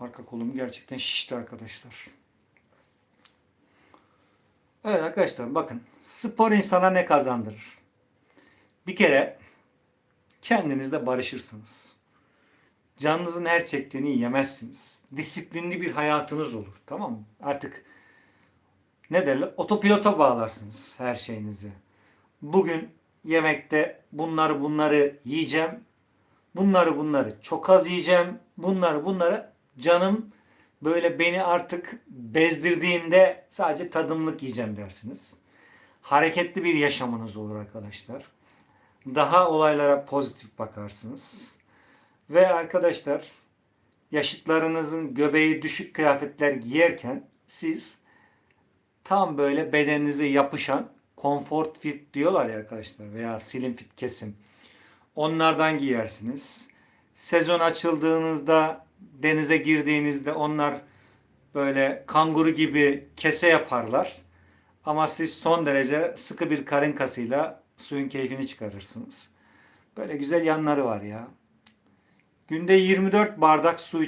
Arka kolum gerçekten şişti arkadaşlar. Evet arkadaşlar bakın spor insana ne kazandırır? Bir kere kendinizle barışırsınız. Canınızın her çektiğini yemezsiniz. Disiplinli bir hayatınız olur. Tamam mı? Artık ne derler? Otopilota bağlarsınız her şeyinizi. Bugün yemekte bunları bunları yiyeceğim. Bunları bunları çok az yiyeceğim. Bunları bunları canım böyle beni artık bezdirdiğinde sadece tadımlık yiyeceğim dersiniz. Hareketli bir yaşamınız olur arkadaşlar. Daha olaylara pozitif bakarsınız. Ve arkadaşlar yaşıtlarınızın göbeği düşük kıyafetler giyerken siz tam böyle bedeninize yapışan comfort fit diyorlar ya arkadaşlar veya slim fit kesim. Onlardan giyersiniz. Sezon açıldığınızda denize girdiğinizde onlar böyle kanguru gibi kese yaparlar. Ama siz son derece sıkı bir karın kasıyla suyun keyfini çıkarırsınız. Böyle güzel yanları var ya. Günde 24 bardak su